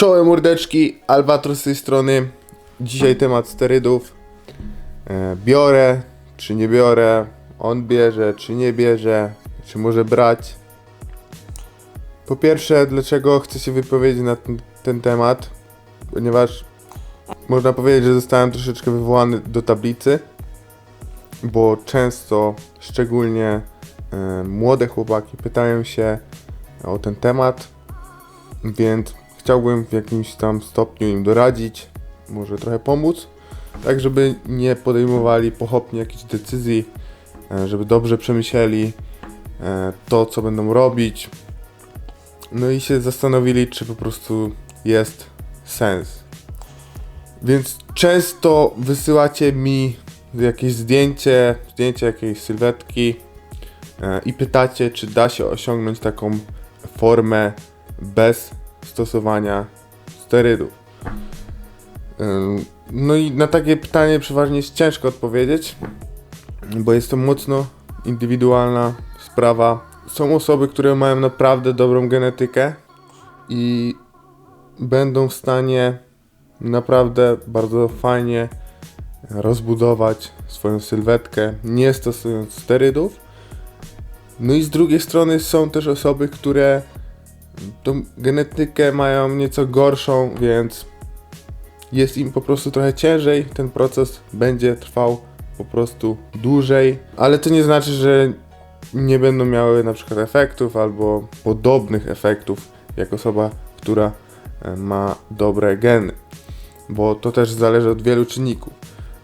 Czołem mordeczki, Albatros z tej strony. Dzisiaj temat sterydów. E, biorę, czy nie biorę, on bierze, czy nie bierze, czy może brać. Po pierwsze, dlaczego chcę się wypowiedzieć na ten, ten temat? Ponieważ można powiedzieć, że zostałem troszeczkę wywołany do tablicy, bo często, szczególnie e, młode chłopaki pytają się o ten temat, więc chciałbym w jakimś tam stopniu im doradzić, może trochę pomóc, tak żeby nie podejmowali pochopnie jakichś decyzji, e, żeby dobrze przemyśleli e, to, co będą robić, no i się zastanowili, czy po prostu jest sens. Więc często wysyłacie mi jakieś zdjęcie, zdjęcie jakiejś sylwetki e, i pytacie, czy da się osiągnąć taką formę bez stosowania sterydów. No i na takie pytanie przeważnie jest ciężko odpowiedzieć, bo jest to mocno indywidualna sprawa. Są osoby, które mają naprawdę dobrą genetykę i będą w stanie naprawdę bardzo fajnie rozbudować swoją sylwetkę, nie stosując sterydów. No i z drugiej strony są też osoby, które tą genetykę mają nieco gorszą, więc jest im po prostu trochę ciężej. Ten proces będzie trwał po prostu dłużej, ale to nie znaczy, że nie będą miały na przykład efektów albo podobnych efektów jak osoba, która e, ma dobre geny, bo to też zależy od wielu czynników.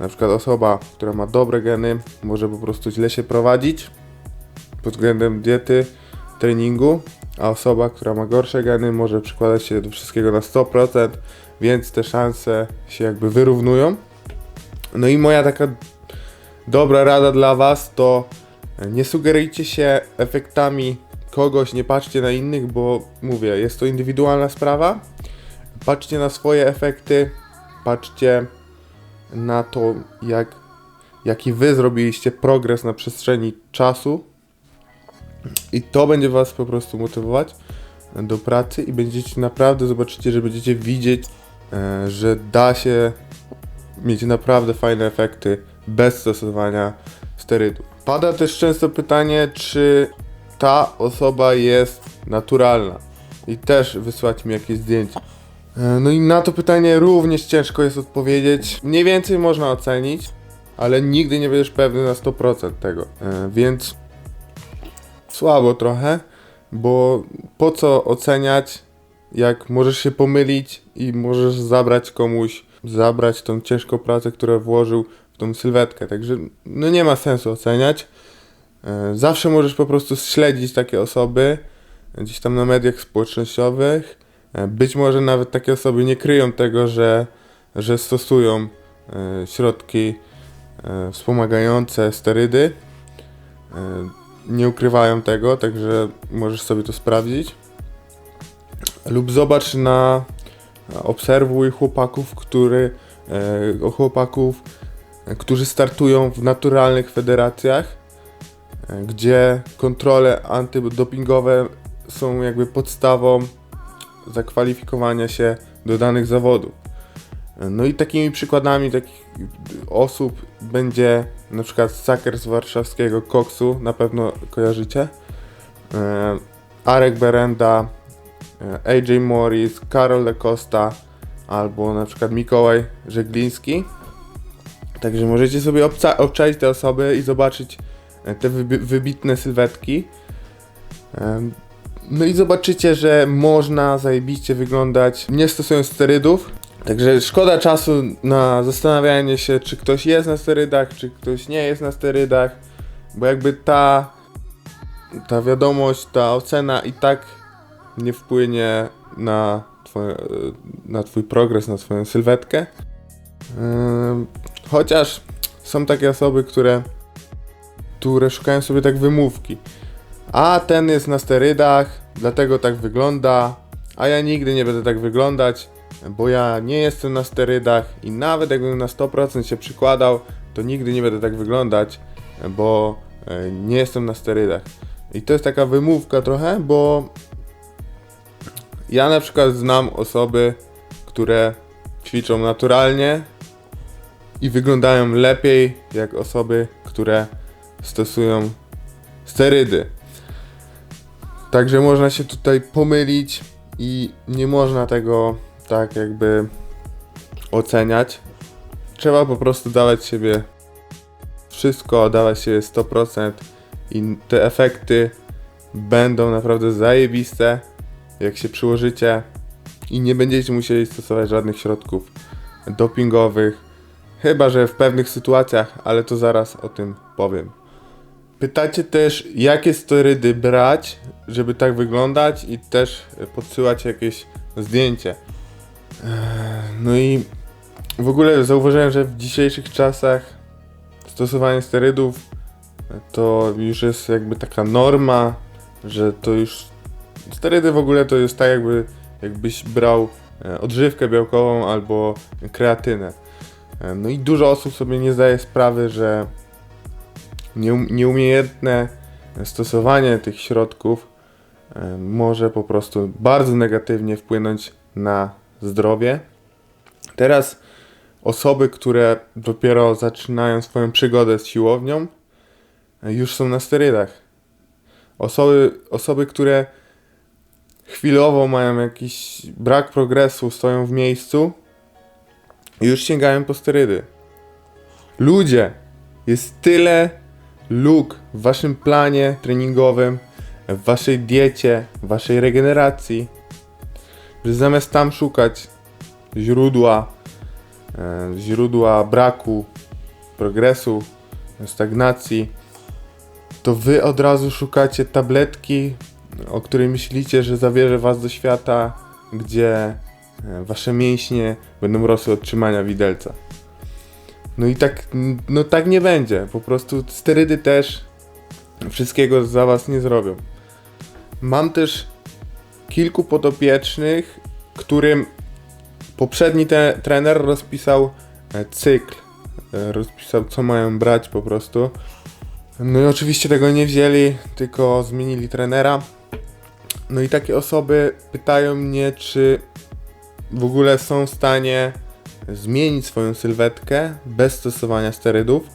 Na przykład osoba, która ma dobre geny, może po prostu źle się prowadzić pod względem diety, treningu, a osoba, która ma gorsze geny, może przykładać się do wszystkiego na 100%, więc te szanse się jakby wyrównują. No i moja taka dobra rada dla Was to nie sugerujcie się efektami kogoś, nie patrzcie na innych, bo mówię, jest to indywidualna sprawa. Patrzcie na swoje efekty, patrzcie na to, jak, jaki Wy zrobiliście progres na przestrzeni czasu, i to będzie was po prostu motywować do pracy i będziecie naprawdę, zobaczycie, że będziecie widzieć, e, że da się mieć naprawdę fajne efekty bez stosowania sterydów. Pada też często pytanie, czy ta osoba jest naturalna i też wysłać mi jakieś zdjęcia. E, No i na to pytanie również ciężko jest odpowiedzieć. Mniej więcej można ocenić, ale nigdy nie będziesz pewny na 100% tego. E, Więc słabo trochę, bo po co oceniać, jak możesz się pomylić i możesz zabrać komuś, zabrać tą ciężką pracę, którą włożył w tą sylwetkę. Także no nie ma sensu oceniać. E, Zawsze możesz po prostu śledzić takie osoby gdzieś tam na mediach społecznościowych. E, Być może nawet takie osoby nie kryją tego, że, że stosują e, środki wspomagające sterydy. Nie ukrywają tego, także możesz sobie to sprawdzić. Lub zobacz na, obserwuj chłopaków, który, e, chłopaków, którzy startują w naturalnych federacjach, e, gdzie kontrole antydopingowe są jakby podstawą zakwalifikowania się do danych zawodów. No i takimi przykładami takich osób będzie na przykład Saker z warszawskiego Koksu, na pewno kojarzycie. E, Arek Berenda, e, AJ Morris, Karol De Costa albo na przykład Mikołaj Żegliński. Także możecie sobie obczaić te osoby i zobaczyć e, te wybi- wybitne sylwetki. No i zobaczycie, że można zajebiście wyglądać nie stosując sterydów. Także szkoda czasu na zastanawianie się, czy ktoś jest na sterydach, czy ktoś nie jest na sterydach, bo jakby ta, ta wiadomość, ta ocena i tak nie wpłynie na, twoje, na twój progres, na twoją sylwetkę. Chociaż są takie osoby, które, które szukają sobie tak wymówki. A ten jest na sterydach, dlatego tak wygląda, a ja nigdy nie będę tak wyglądać, bo ja nie jestem na sterydach i nawet jakbym na 100% się przykładał, to nigdy nie będę tak wyglądać, bo e, nie jestem na sterydach. I to jest taka wymówka trochę, bo Ja na przykład znam osoby, które ćwiczą naturalnie i wyglądają lepiej jak osoby, które stosują sterydy. Także można się tutaj pomylić i nie można tego tak jakby oceniać. Trzeba po prostu dawać siebie wszystko, dawać siebie 100% i te efekty będą naprawdę zajebiste, jak się przyłożycie i nie będziecie musieli stosować żadnych środków dopingowych, chyba że w pewnych sytuacjach, ale to zaraz o tym powiem. Pytacie też, jakie sterydy brać, żeby tak wyglądać i też podsyłać jakieś zdjęcie. Eee, No i w ogóle zauważyłem, że w dzisiejszych czasach stosowanie sterydów to już jest jakby taka norma, że to już sterydy w ogóle to jest tak jakby jakbyś brał e, odżywkę białkową albo kreatynę. E, No i dużo osób sobie nie zdaje sprawy, że nieum- nieumiejętne stosowanie tych środków e, może po prostu bardzo negatywnie wpłynąć na zdrowie. Teraz osoby, które dopiero zaczynają swoją przygodę z siłownią, już są na sterydach. Osoby, osoby, które chwilowo mają jakiś brak progresu, stoją w miejscu, już sięgają po sterydy. Ludzie, jest tyle luk w waszym planie treningowym, w waszej diecie, w waszej regeneracji, że zamiast tam szukać źródła, e, źródła braku, progresu, stagnacji, to wy od razu szukacie tabletki, o której myślicie, że zabierze was do świata, gdzie e, wasze mięśnie będą rosły od trzymania widelca. No i tak, no tak nie będzie. Po prostu sterydy też wszystkiego za was nie zrobią. Mam też kilku podopiecznych, którym poprzedni te, trener rozpisał e, cykl. E, Rozpisał, co mają brać po prostu. No i oczywiście tego nie wzięli, tylko zmienili trenera. No i takie osoby pytają mnie, czy w ogóle są w stanie zmienić swoją sylwetkę bez stosowania sterydów.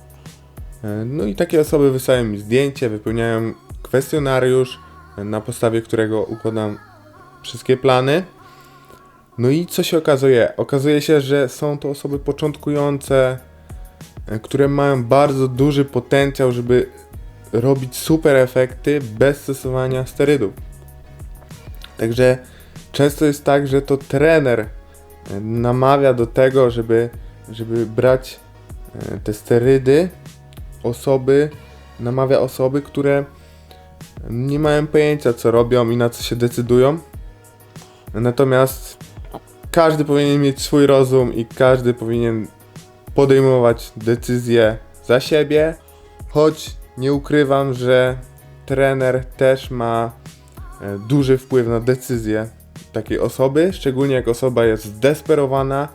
E, No i takie osoby wysyłają mi zdjęcie, wypełniają kwestionariusz, na podstawie którego układam wszystkie plany. No i co się okazuje? Okazuje się, że są to osoby początkujące, e, które mają bardzo duży potencjał, żeby robić super efekty bez stosowania sterydów. Także często jest tak, że to trener e, namawia do tego, żeby, żeby brać e, te sterydy osoby, namawia osoby, które nie mają pojęcia co robią i na co się decydują. Natomiast każdy powinien mieć swój rozum i każdy powinien podejmować decyzje za siebie, choć nie ukrywam, że trener też ma e, duży wpływ na decyzje takiej osoby, szczególnie jak osoba jest zdesperowana,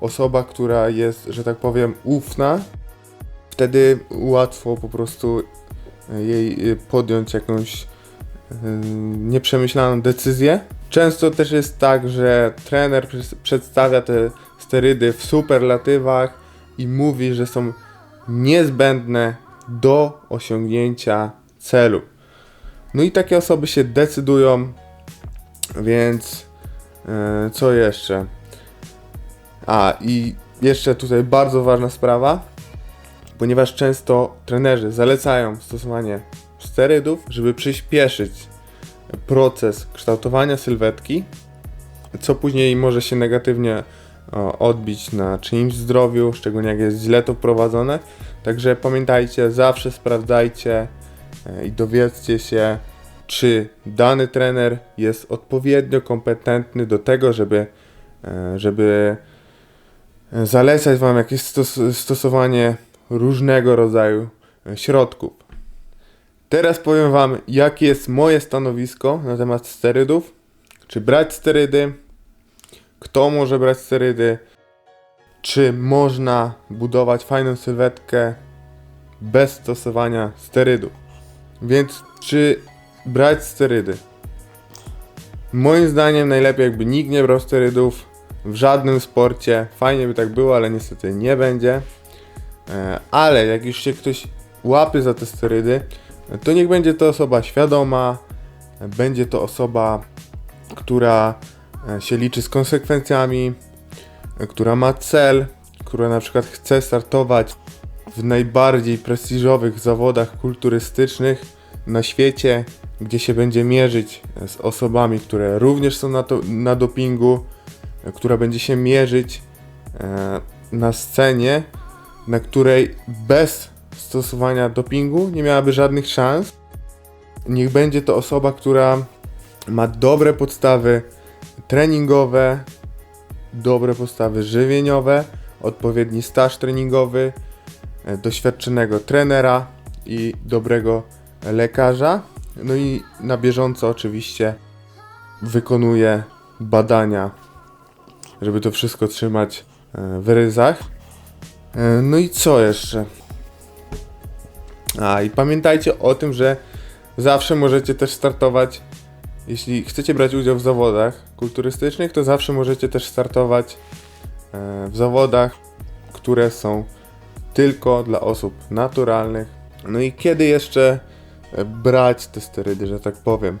osoba, która jest, że tak powiem, ufna. Wtedy łatwo po prostu e, jej e, podjąć jakąś nieprzemyślaną decyzję. Często też jest tak, że trener przedstawia te sterydy w superlatywach i mówi, że są niezbędne do osiągnięcia celu. No i takie osoby się decydują, więc e, co jeszcze? A i jeszcze tutaj bardzo ważna sprawa, ponieważ często trenerzy zalecają stosowanie sterydów, żeby przyspieszyć proces kształtowania sylwetki, co później może się negatywnie odbić na czyimś zdrowiu, szczególnie jak jest źle to prowadzone. Także pamiętajcie, zawsze sprawdzajcie e, i dowiedzcie się, czy dany trener jest odpowiednio kompetentny do tego, żeby, e, żeby e, zalecać Wam jakieś stos stosowanie różnego rodzaju środków. Teraz powiem Wam, jakie jest moje stanowisko na temat sterydów. Czy brać sterydy? Kto może brać sterydy? Czy można budować fajną sylwetkę bez stosowania sterydów? Więc czy brać sterydy? Moim zdaniem najlepiej jakby nikt nie brał sterydów w żadnym sporcie. Fajnie by tak było, ale niestety nie będzie. E, Ale jak już się ktoś łapie za te sterydy, to niech będzie to osoba świadoma, będzie to osoba, która e, się liczy z konsekwencjami, która ma cel, która na przykład chce startować w najbardziej prestiżowych zawodach kulturystycznych na świecie, gdzie się będzie mierzyć z osobami, które również są na, to, na dopingu, e, która będzie się mierzyć e, na scenie, na której bez stosowania dopingu nie miałaby żadnych szans. Niech będzie to osoba, która ma dobre podstawy treningowe, dobre podstawy żywieniowe, odpowiedni staż treningowy, e, doświadczonego trenera i dobrego lekarza. No i na bieżąco oczywiście wykonuje badania, żeby to wszystko trzymać e, w ryzach. E, No i co jeszcze? A i pamiętajcie o tym, że zawsze możecie też startować. Jeśli chcecie brać udział w zawodach kulturystycznych, to zawsze możecie też startować e, w zawodach, które są tylko dla osób naturalnych. No i kiedy jeszcze e, brać te sterydy, że tak powiem?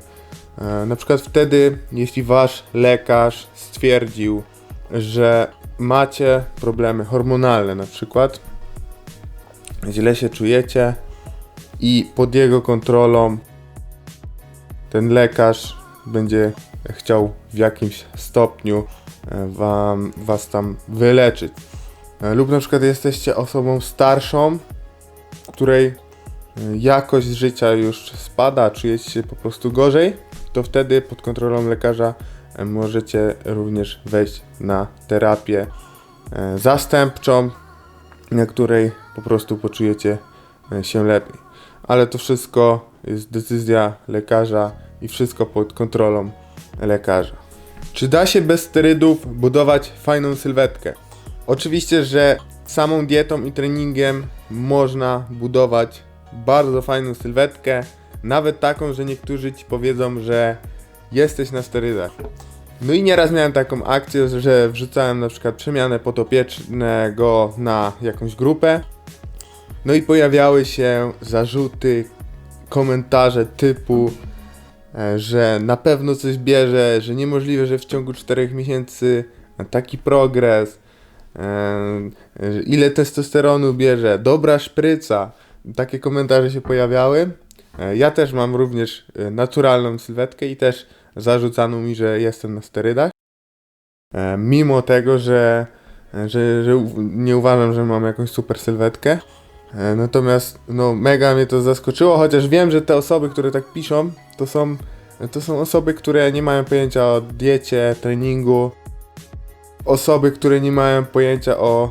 E, Na przykład wtedy, jeśli wasz lekarz stwierdził, że macie problemy hormonalne, na przykład źle się czujecie i pod jego kontrolą ten lekarz będzie chciał w jakimś stopniu e, wam, was tam wyleczyć. E, Lub na przykład jesteście osobą starszą, której e, jakość życia już spada, czujecie się po prostu gorzej, to wtedy pod kontrolą lekarza możecie również wejść na terapię zastępczą, na której po prostu poczujecie się lepiej. Ale to wszystko jest decyzja lekarza i wszystko pod kontrolą lekarza. Czy da się bez sterydów budować fajną sylwetkę? Oczywiście, że samą dietą i treningiem można budować bardzo fajną sylwetkę, nawet taką, że niektórzy ci powiedzą, że jesteś na sterydach. No i nieraz miałem taką akcję, że wrzucałem na przykład przemianę potopiecznego na jakąś grupę. No i pojawiały się zarzuty, komentarze typu, e, że na pewno coś bierze, że niemożliwe, że w ciągu 4 miesięcy taki progres, e, ile testosteronu bierze, dobra szpryca. Takie komentarze się pojawiały. E, Ja też mam również naturalną sylwetkę i też zarzucano mi, że jestem na sterydach. Mimo tego, że, że, że nie uważam, że mam jakąś super sylwetkę. E, Natomiast no, mega mnie to zaskoczyło, chociaż wiem, że te osoby, które tak piszą, to są, to są osoby, które nie mają pojęcia o diecie, treningu. Osoby, które nie mają pojęcia o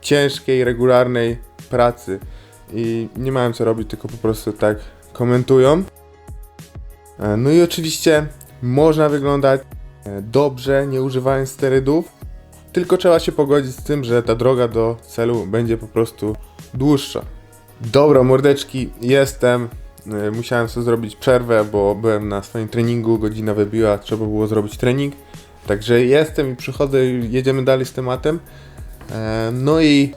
ciężkiej, regularnej pracy i nie mają co robić, tylko po prostu tak komentują. E, No i oczywiście można wyglądać e, dobrze, nie używając sterydów, tylko trzeba się pogodzić z tym, że ta droga do celu będzie po prostu dłuższa. Dobra, mordeczki, jestem. E, Musiałem sobie zrobić przerwę, bo byłem na swoim treningu, godzina wybiła, trzeba było zrobić trening. Także jestem i przychodzę jedziemy dalej z tematem. E, No i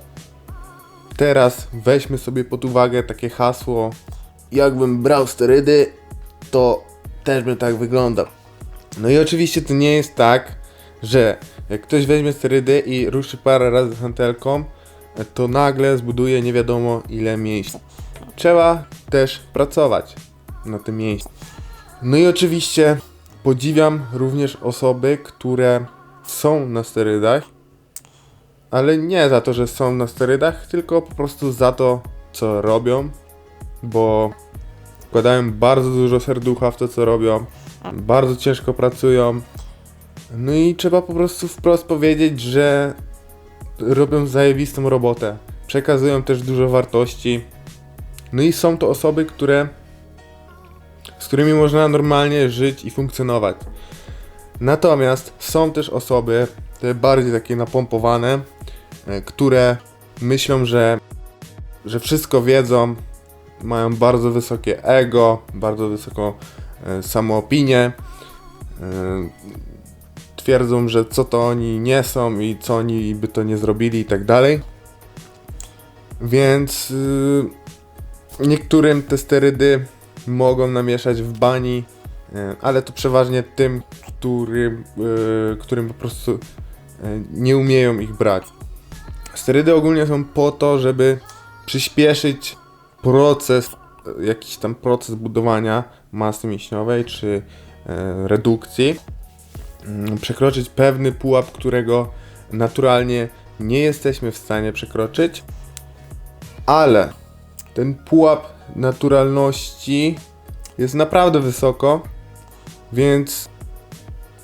teraz weźmy sobie pod uwagę takie hasło. Jakbym brał sterydy, to też bym tak wyglądał. No i oczywiście to nie jest tak, że jak ktoś weźmie sterydy i ruszy parę razy hantelką, to nagle zbuduje nie wiadomo ile mięśni. Trzeba też pracować na tym mięśniu. No i oczywiście podziwiam również osoby, które są na sterydach, ale nie za to, że są na sterydach, tylko po prostu za to, co robią, bo wkładają bardzo dużo serducha w to, co robią, bardzo ciężko pracują. No i trzeba po prostu wprost powiedzieć, że robią zajebistą robotę. Przekazują też dużo wartości. No i są to osoby, które z którymi można normalnie żyć i funkcjonować. Natomiast są też osoby, te bardziej takie napompowane, e, które myślą, że, że wszystko wiedzą, mają bardzo wysokie ego, bardzo wysoką e, samoopinię, twierdzą, że co to oni nie są i co oni by to nie zrobili i tak dalej. Więc yy, niektórym te sterydy mogą namieszać w bani, yy, ale to przeważnie tym, którym, yy, którym po prostu yy, nie umieją ich brać. Sterydy ogólnie są po to, żeby przyspieszyć proces, yy, jakiś tam proces budowania masy mięśniowej czy yy, redukcji przekroczyć pewny pułap, którego naturalnie nie jesteśmy w stanie przekroczyć, ale ten pułap naturalności jest naprawdę wysoko, więc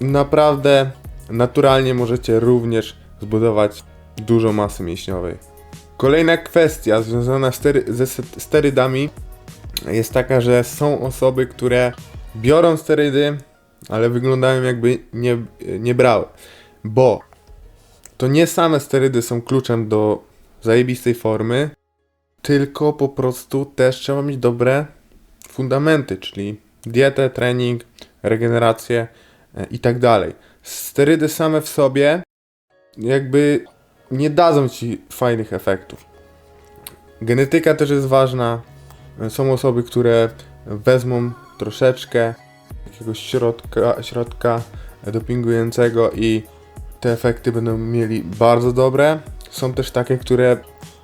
naprawdę naturalnie możecie również zbudować dużo masy mięśniowej. Kolejna kwestia związana stery ze st- sterydami jest taka, że są osoby, które biorą sterydy, ale wyglądają jakby nie, nie brały. Bo to nie same sterydy są kluczem do zajebistej formy, tylko po prostu też trzeba mieć dobre fundamenty, czyli dietę, trening, regenerację e, i tak dalej. Sterydy same w sobie jakby nie dadzą ci fajnych efektów. Genetyka też jest ważna. Są osoby, które wezmą troszeczkę jakiegoś środka, środka dopingującego i te efekty będą mieli bardzo dobre. Są też takie, które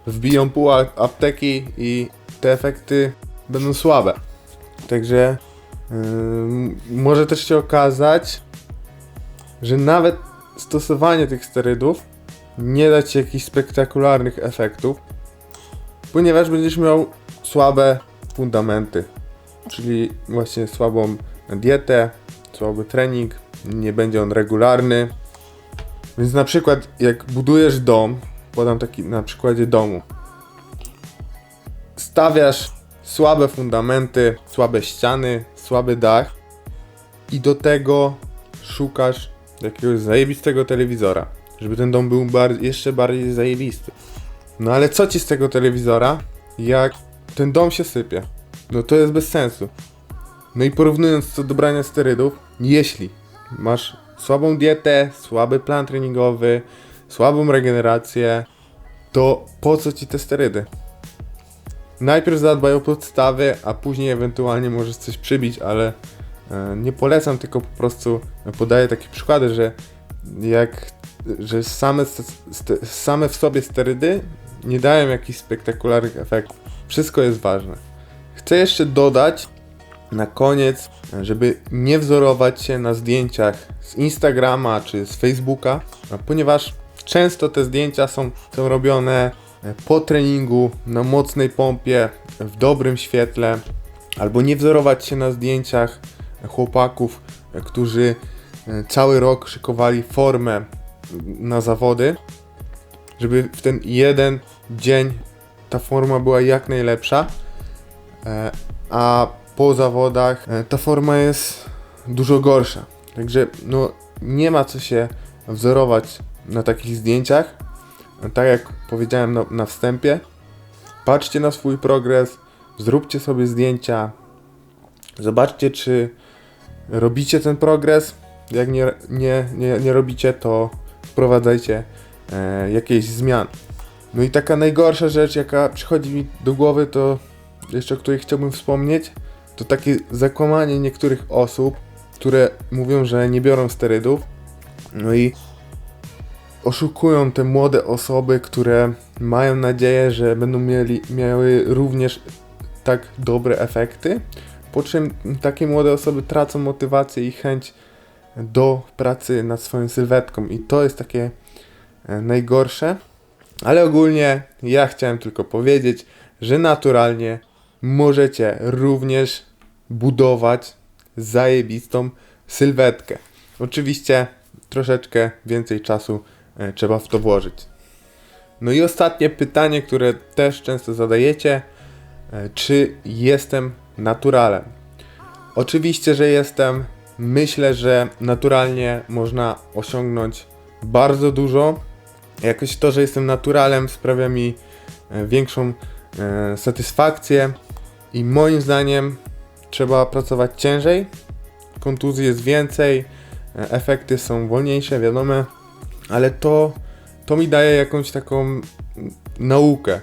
wbiją pół apteki i te efekty będą słabe. Także ym, może też się okazać, że nawet stosowanie tych sterydów nie da ci jakichś spektakularnych efektów, ponieważ będziesz miał słabe fundamenty, czyli właśnie słabą dietę, słaby trening, nie będzie on regularny. Więc na przykład jak budujesz dom, podam taki na przykładzie domu. Stawiasz słabe fundamenty, słabe ściany, słaby dach i do tego szukasz jakiegoś zajebistego telewizora, żeby ten dom był bar- jeszcze bardziej zajebisty. No ale co ci z tego telewizora, jak ten dom się sypie? No to jest bez sensu. No i porównując to do brania sterydów, jeśli masz słabą dietę, słaby plan treningowy, słabą regenerację, to po co ci te sterydy? Najpierw zadbaj o podstawy, a później ewentualnie możesz coś przybić, ale e, nie polecam, tylko po prostu podaję takie przykłady, że jak że same, same w sobie sterydy nie dają jakichś spektakularnych efektów. Wszystko jest ważne. Chcę jeszcze dodać na koniec, żeby nie wzorować się na zdjęciach z Instagrama czy z Facebooka, ponieważ często te zdjęcia są, są robione e, po treningu, na mocnej pompie, w dobrym świetle, albo nie wzorować się na zdjęciach chłopaków, e, którzy e, cały rok szykowali formę na zawody, żeby w ten jeden dzień ta forma była jak najlepsza, a po zawodach e, ta forma jest dużo gorsza. Także no nie ma co się wzorować na takich zdjęciach. Tak jak powiedziałem na, na wstępie, patrzcie na swój progres, zróbcie sobie zdjęcia, zobaczcie czy robicie ten progres. Jak nie, nie, nie, nie robicie, to wprowadzajcie e, jakieś zmiany. No i taka najgorsza rzecz, jaka przychodzi mi do głowy, to jeszcze o której chciałbym wspomnieć, to takie zakłamanie niektórych osób, które mówią, że nie biorą sterydów. No i oszukują te młode osoby, które mają nadzieję, że będą mieli, miały również tak dobre efekty. Po czym takie młode osoby tracą motywację i chęć do pracy nad swoją sylwetką, i to jest takie e, najgorsze. Ale ogólnie ja chciałem tylko powiedzieć, że naturalnie możecie również budować zajebistą sylwetkę. Oczywiście troszeczkę więcej czasu e, trzeba w to włożyć. No i ostatnie pytanie, które też często zadajecie, e, czy jestem naturalem? Oczywiście, że jestem. Myślę, że naturalnie można osiągnąć bardzo dużo. Jakoś to, że jestem naturalem sprawia mi e, większą satysfakcję i moim zdaniem trzeba pracować ciężej. Kontuzji jest więcej, e, efekty są wolniejsze, wiadome, ale to, to mi daje jakąś taką naukę.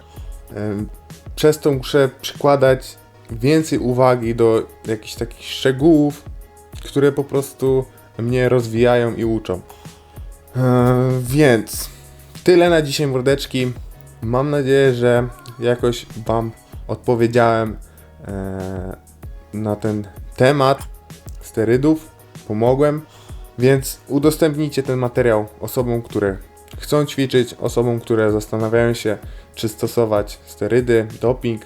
Em, Przez to muszę przykładać więcej uwagi do jakichś takich szczegółów, które po prostu mnie rozwijają i uczą. E, Więc tyle na dzisiaj mordeczki. Mam nadzieję, że jakoś Wam odpowiedziałem e, na ten temat sterydów, pomogłem, więc udostępnijcie ten materiał osobom, które chcą ćwiczyć, osobom, które zastanawiają się, czy stosować sterydy, doping,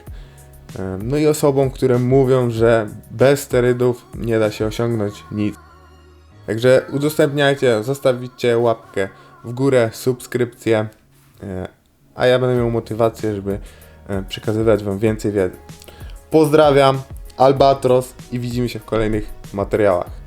e, no i osobom, które mówią, że bez sterydów nie da się osiągnąć nic. Także udostępniajcie, zostawicie łapkę w górę, subskrypcję, e, a ja będę miał motywację, żeby e, przekazywać Wam więcej wiedzy. Pozdrawiam, Albatros i widzimy się w kolejnych materiałach.